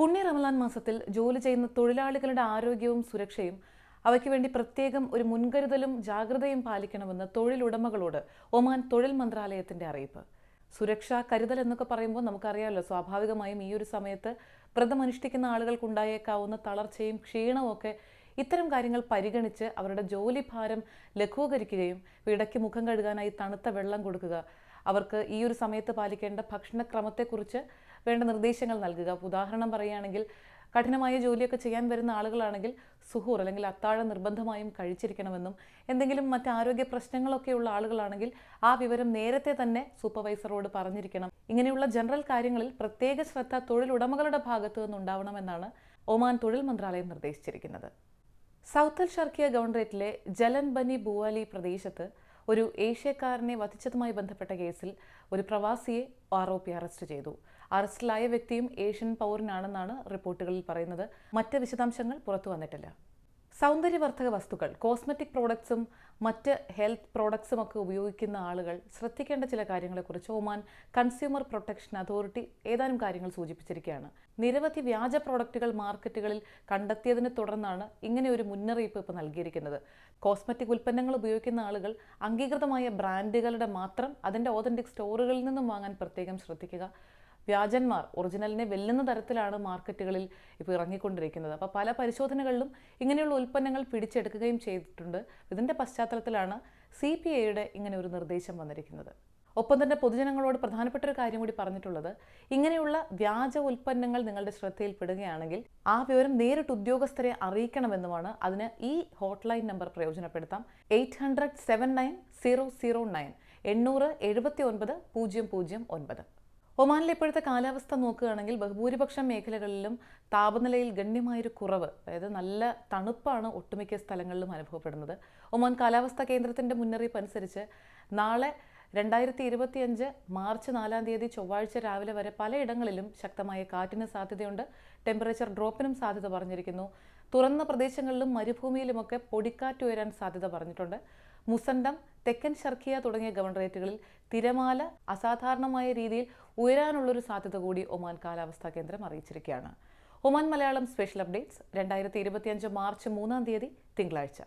പുണ്യ റമലാൻ മാസത്തിൽ ജോലി ചെയ്യുന്ന തൊഴിലാളികളുടെ ആരോഗ്യവും സുരക്ഷയും അവയ്ക്ക് വേണ്ടി പ്രത്യേകം ഒരു മുൻകരുതലും ജാഗ്രതയും പാലിക്കണമെന്ന് തൊഴിലുടമകളോട് ഒമാൻ തൊഴിൽ മന്ത്രാലയത്തിന്റെ അറിയിപ്പ്. സുരക്ഷ കരുതൽ എന്നൊക്കെ പറയുമ്പോൾ നമുക്കറിയാമല്ലോ സ്വാഭാവികമായും ഈ ഒരു സമയത്ത് വ്രതമനുഷ്ഠിക്കുന്ന ആളുകൾക്കുണ്ടായേക്കാവുന്ന തളർച്ചയും ക്ഷീണവും ഒക്കെ ഇത്തരം കാര്യങ്ങൾ പരിഗണിച്ച് അവരുടെ ജോലി ഭാരം ലഘൂകരിക്കുകയും ഇടയ്ക്ക് മുഖം കഴുകാനായി തണുത്ത വെള്ളം കൊടുക്കുക. അവർക്ക് ഈ ഒരു സമയത്ത് പാലിക്കേണ്ട ഭക്ഷണക്രമത്തെക്കുറിച്ച് വേണ്ട നിർദ്ദേശങ്ങൾ നൽകുക. ഉദാഹരണം പറയുകയാണെങ്കിൽ കഠിനമായ ജോലിയൊക്കെ ചെയ്യാൻ വരുന്ന ആളുകളാണെങ്കിൽ സുഹൂർ അല്ലെങ്കിൽ അത്താഴം നിർബന്ധമായും കഴിച്ചിരിക്കണമെന്നും എന്തെങ്കിലും മറ്റ് ആരോഗ്യ പ്രശ്നങ്ങളൊക്കെയുള്ള ആളുകളാണെങ്കിൽ ആ വിവരം നേരത്തെ തന്നെ സൂപ്പർവൈസറോട് പറഞ്ഞിരിക്കണം. ഇങ്ങനെയുള്ള ജനറൽ കാര്യങ്ങളിൽ പ്രത്യേക ശ്രദ്ധ തൊഴിലുടമകളുടെ ഭാഗത്തു നിന്നുണ്ടാവണമെന്നാണ് ഒമാൻ തൊഴിൽ മന്ത്രാലയം നിർദ്ദേശിച്ചിരിക്കുന്നത്. സൗത്തൽ ഷർക്കിയ ഗവൺറേറ്റിലെ ജലൻ ബനി ബുവാലി പ്രദേശത്ത് ഒരു ഏഷ്യക്കാരനെ വധിച്ചതുമായി ബന്ധപ്പെട്ട കേസിൽ ഒരു പ്രവാസിയെ ആർ ഒ പി അറസ്റ്റ് ചെയ്തു. അറസ്റ്റിലായ വ്യക്തിയും ഏഷ്യൻ പൗരനാണെന്നാണ് റിപ്പോർട്ടുകളിൽ പറയുന്നത്. മറ്റ് വിശദാംശങ്ങൾ പുറത്തു വന്നിട്ടില്ല. സൗന്ദര്യവർദ്ധക വസ്തുക്കൾ കോസ്മെറ്റിക് പ്രോഡക്ട്സും മറ്റ് ഹെൽത്ത് പ്രോഡക്ട്സും ഒക്കെ ഉപയോഗിക്കുന്ന ആളുകൾ ശ്രദ്ധിക്കേണ്ട ചില കാര്യങ്ങളെക്കുറിച്ച് ഒമാൻ കൺസ്യൂമർ പ്രൊട്ടക്ഷൻ അതോറിറ്റി ഏതാനും കാര്യങ്ങൾ സൂചിപ്പിച്ചിരിക്കുകയാണ്. നിരവധി വ്യാജ പ്രോഡക്റ്റുകൾ മാർക്കറ്റുകളിൽ കണ്ടെത്തിയതിനെ തുടർന്നാണ് ഇങ്ങനെ ഒരു മുന്നറിയിപ്പ് ഇപ്പോൾ നൽകിയിരിക്കുന്നത്. കോസ്മെറ്റിക് ഉൽപ്പന്നങ്ങൾ ഉപയോഗിക്കുന്ന ആളുകൾ അംഗീകൃതമായ ബ്രാൻഡുകളുടെ മാത്രം അതിന്റെ ഓതന്റിക് സ്റ്റോറുകളിൽ നിന്നും വാങ്ങാൻ പ്രത്യേകം ശ്രദ്ധിക്കുക. വ്യാജന്മാർ ഒറിജിനലിനെ വെല്ലുന്ന തരത്തിലാണ് മാർക്കറ്റുകളിൽ ഇപ്പോൾ ഇറങ്ങിക്കൊണ്ടിരിക്കുന്നത്. അപ്പോൾ പല പരിശോധനകളിലും ഇങ്ങനെയുള്ള ഉൽപ്പന്നങ്ങൾ പിടിച്ചെടുക്കുകയും ചെയ്തിട്ടുണ്ട്. ഇതിന്റെ പശ്ചാത്തലത്തിലാണ് സി പി ഐയുടെ ഇങ്ങനെ ഒരു നിർദ്ദേശം വന്നിരിക്കുന്നത്. ഒപ്പം തന്നെ പൊതുജനങ്ങളോട് പ്രധാനപ്പെട്ട ഒരു കാര്യം കൂടി പറഞ്ഞിട്ടുള്ളത് ഇങ്ങനെയുള്ള വ്യാജ ഉൽപ്പന്നങ്ങൾ നിങ്ങളുടെ ശ്രദ്ധയിൽപ്പെടുകയാണെങ്കിൽ ആ വിവരം നേരിട്ട് ഉദ്യോഗസ്ഥരെ അറിയിക്കണമെന്നുമാണ്. അതിന് ഈ ഹോട്ട്ലൈൻ നമ്പർ പ്രയോജനപ്പെടുത്താം. Eight hundred seven nine zero zero nine എണ്ണൂറ് എഴുപത്തി ഒൻപത് പൂജ്യം പൂജ്യം ഒൻപത്. ഒമാനിലെ ഇപ്പോഴത്തെ കാലാവസ്ഥ നോക്കുകയാണെങ്കിൽ ബഹുഭൂരിപക്ഷം മേഖലകളിലും താപനിലയിൽ ഗണ്യമായൊരു കുറവ് അതായത് നല്ല തണുപ്പാണ് ഒട്ടുമിക്ക സ്ഥലങ്ങളിലും അനുഭവപ്പെടുന്നത്. ഒമാൻ കാലാവസ്ഥാ കേന്ദ്രത്തിന്റെ മുന്നറിയിപ്പ് അനുസരിച്ച് നാളെ രണ്ടായിരത്തി ഇരുപത്തിയഞ്ച് മാർച്ച് നാലാം തീയതി ചൊവ്വാഴ്ച രാവിലെ വരെ പലയിടങ്ങളിലും ശക്തമായ കാറ്റിന് സാധ്യതയുണ്ട്. ടെമ്പറേച്ചർ ഡ്രോപ്പിനും സാധ്യത പറഞ്ഞിരിക്കുന്നു. തുറന്ന പ്രദേശങ്ങളിലും മരുഭൂമിയിലുമൊക്കെ പൊടിക്കാറ്റ് ഉയരാൻ സാധ്യത പറഞ്ഞിട്ടുണ്ട്. മുസണ്ടം തെക്കൻ ഷർക്കിയ തുടങ്ങിയ ഗവർണറേറ്റുകളിൽ തിരമാല അസാധാരണമായ രീതിയിൽ ഉയരാനുള്ളൊരു സാധ്യത കൂടി ഒമാൻ കാലാവസ്ഥാ കേന്ദ്രം അറിയിച്ചിരിക്കുകയാണ്. ഒമാൻ മലയാളം സ്പെഷ്യൽ അപ്ഡേറ്റ്സ് രണ്ടായിരത്തി ഇരുപത്തിയഞ്ച് മാർച്ച് മൂന്നാം തീയതി തിങ്കളാഴ്ച.